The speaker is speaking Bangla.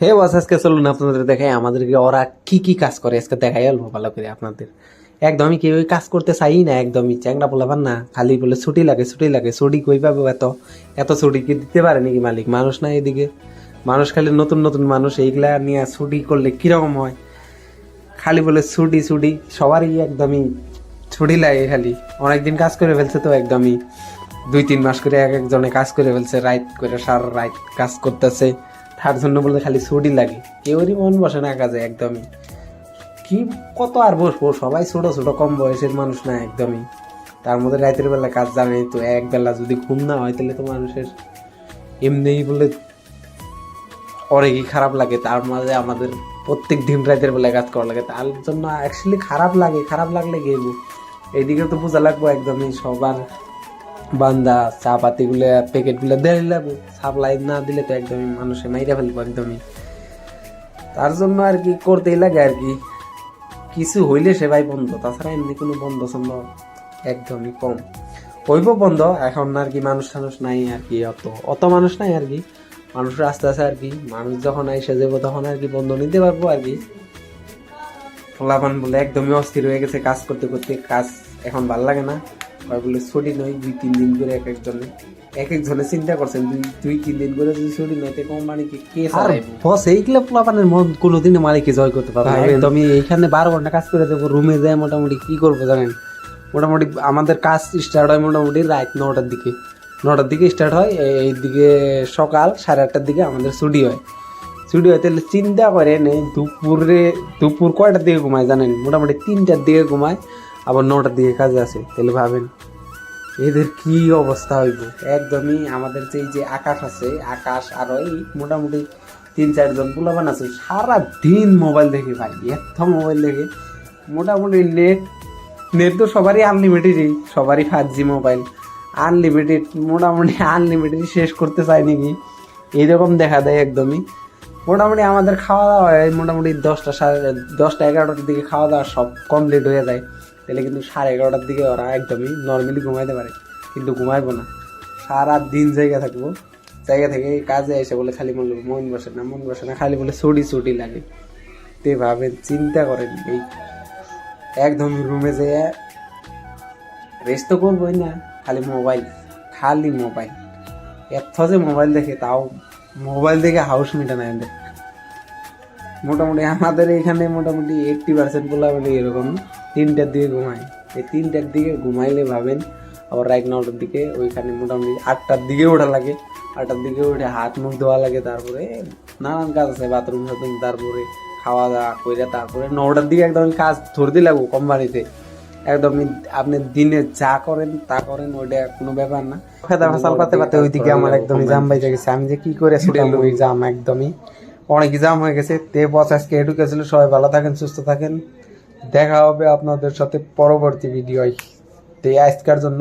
হে বস, আজকে চলুন আপনাদের দেখাই আমাদেরকে ওরা কি কি কাজ করে। আজকে দেখাই অল্প ভালো করে আপনাদের। একদমই কেউ কাজ করতে চাই না, একদমই চ্যাংরা বলাবার না। খালি বলে ছুটি লাগে ছুটি লাগে। ছুটি কই পাবো এত? এত ছুটি কি দিতে পারে নাকি মালিক? মানুষ না এদিকে। মানুষ খালি নতুন নতুন মানুষ। এইগুলা নিয়ে ছুটি করলে কীরকম হয়? খালি বলে ছুটি ছুটি। সবারই একদমই ছুটি লাগে খালি। অনেকদিন কাজ করে ফেলছে তো একদমই। দুই, তিন মাস করে এক একজনে কাজ করে ফেলছে রাইট করে সার রাইট কাজ করতেছে। তার জন্য বলে খালি ছুটি লাগে। কেউরই মন বসে না কাজে একদমই। কি কত আর বসবো? সবাই ছোট ছোট, কম বয়সের মানুষ না একদমই। তার মধ্যে রাতের বেলা কাজ জানে তো এক বেলা যদি ঘুম না হয় তাহলে তো মানুষের এমনিই বলে অনেকই খারাপ লাগে। তার মাঝে আমাদের প্রত্যেক দিন রাতের বেলায় কাজ করা লাগে। তার জন্য অ্যাকচুয়ালি খারাপ লাগে। খারাপ লাগলে গেব। এইদিকে তো বোঝা লাগবো একদমই। সবার বান্দা, চা পাতিগুলো, প্যাকেটগুলো দেয় লাগবো। সাপ্লাই না দিলে তো একদমই মানুষে মাইরা ফেলব একদমই। তার জন্য আর কি করতেই লাগে আর কি। কিছু হইলে সেবাই বন্ধ, তাছাড়া এমনি কোনো বন্ধ ছন্দ একদমই কম। হইব বন্ধ, এখন আর কি মানুষ টানুষ নাই আর কি, অত অত মানুষ নাই আর কি। মানুষ আস্তে আস্তে আর কি, মানুষ যখন আইসা যাব তখন আর কি বন্ধ নিতে পারব আর কি। ফলাফান বলে একদমই অস্থির হয়ে গেছে কাজ করতে করতে, কাজ এখন ভালো লাগে না। আর বলে ছুটি নয় দুই তিন দিন করে এক একজনে এক একজনে চিন্তা করছেন দুই দুই তিন দিন করে যদি ছুটি নয় তো কোম্পানিকে কে চালাইবো বস এইগুলো মন কোনোদিনই মালিককে জয় করতে পারবে না। একদমই এইখানে বারো ঘণ্টা কাজ করে রুমে মোটামুটি কি করব জানেন? মোটামুটি আমাদের কাজ স্টার্ট হয় মোটামুটি রাত নটার দিকে। নটার দিকে স্টার্ট হয় এই দিকে সকাল সাড়ে আটটার দিকে আমাদের ছুটি হয়। ছুটি হয় তাহলে চিন্তা করেন দুপুরে দুপুর কয়টার দিকে ঘুমায় জানেন? মোটামুটি তিনটার দিকে ঘুমায়। আবার নটার দিকে কাজে আসে তাহলে ভাবেন, এদের কি অবস্থা হইব? একদমই আমাদের যে এই যে আকাশ আছে, আকাশ আর ওই মোটামুটি তিন চারজন পোলাবান আছে সারা দিন মোবাইল দেখে ভাই, এত মোবাইল দেখে। মোটামুটি নেট নেট তো সবারই আনলিমিটেডই সবারই ফাইভ জি মোবাইল। আনলিমিটেড মোটামুটি আনলিমিটেড শেষ করতে চাই নাকি? এইরকম দেখা দেয় একদমই। মোটামুটি আমাদের খাওয়া দাওয়া হয় মোটামুটি দশটা সাড়ে দশটা এগারোটার দিকে খাওয়া দাওয়া সব কমপ্লিট হয়ে যায়। তাহলে কিন্তু সাড়ে এগারোটার দিকে ওরা একদমই নর্মালি ঘুমাইতে পারে। কিন্তু ঘুমাইবো না। সারা দিন জায়গা থাকব। জায়গা থেকে কাজে এসে বলে খালি বলব মন বসে না, মন বসে না, খালি বলে ছুটি ছুটি লাগে। তে ভাবেন, চিন্তা করেন, এই একদম রুমে যেয়ে রেস্ট তো করবোই না, খালি মোবাইল খালি মোবাইল এত যে মোবাইল দেখে তাও মোবাইল দেখে হাউস মিটা না এদের মোটামুটি আমাদের এখানে মোটামুটি এইটটি পার্সেন্ট বলা বলে এরকম তিনটার দিকে ঘুমায়। এই তিনটার দিকে ঘুমাইলে ভাবেন আবার রাত নটার দিকে ওইখানে মোটামুটি আটটার দিকে ওঠা লাগে। আটটার দিকে উঠে হাত মুখ ধোয়া লাগে তারপরে নানান কাজ আছে বাথরুম সাথরুম তারপরে খাওয়া দাওয়া করে তারপরে নটার দিকে একদম কাজ ধরতে লাগবো কোম্পানিতে। একদম আপনি দিনে যা করেন তা করেন ওইটা কোনো ব্যাপার না। ফেদা ফাসাল পাতে পাতে ওইদিকে আমার একদমই জাম বাইজে গেছে। আমি যে কি করে ওই জাম একদমই। অনেক জাম হয়ে গেছে। তে বস আজকে এটুকু ছিল সবাই ভালো থাকেন, সুস্থ থাকেন। দেখা হবে আপনাদের সাথে পরবর্তী ভিডিওয় তে আজকার জন্য